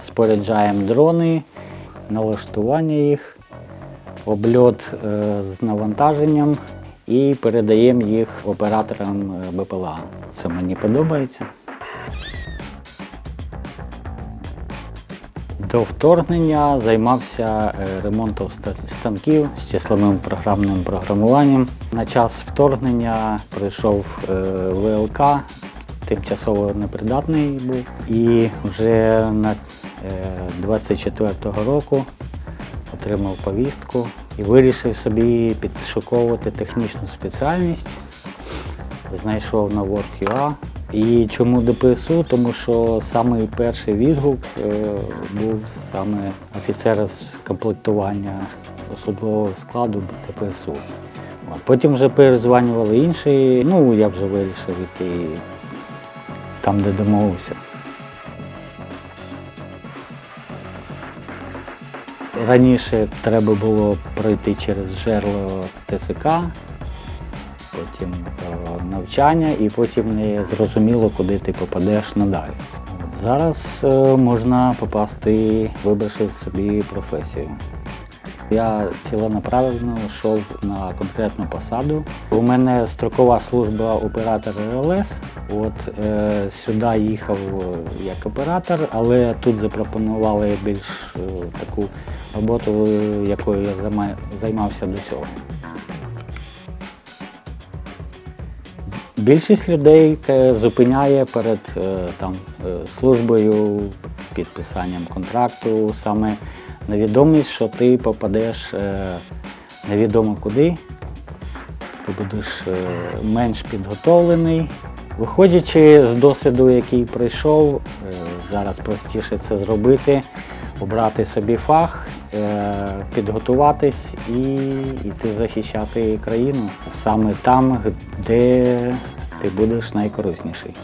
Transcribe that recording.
споряджаємо дрони, налаштування їх, обльот е, з навантаженням і передаємо їх операторам е, БПЛА. Це мені подобається. До вторгнення займався е, ремонтом станків з числовим програмним програмуванням. На час вторгнення прийшов ВЛК, тимчасово непридатний був. І вже на 24-го року отримав повістку і вирішив собі підшуковувати технічну спеціальність. Знайшов на WorkUA. І чому ДПСУ? Тому що самий перший відгук е, був саме офіцера з комплектування особового складу ДПСУ. Потім вже перезванювали інші, ну я вже вирішив йти там, де домовився. Раніше треба було пройти через жерло ТСК, потім е, навчання і потім не зрозуміло, куди ти попадеш надалі. Зараз е, можна попасти, вибравши собі професію. Я ціленаправленно йшов на конкретну посаду. У мене строкова служба оператор РЛС. От е, сюди їхав е, як оператор, але тут запропонували більш е, таку роботу, е, якою я займався до цього. Більшість людей е, зупиняє перед там, службою, підписанням контракту саме невідомість, що ти попадеш е, невідомо куди, ти будеш е, менш підготовлений. Виходячи з досвіду, який пройшов, е, зараз простіше це зробити, обрати собі фах, підготуватись і йти захищати країну саме там, де ти будеш найкорисніший.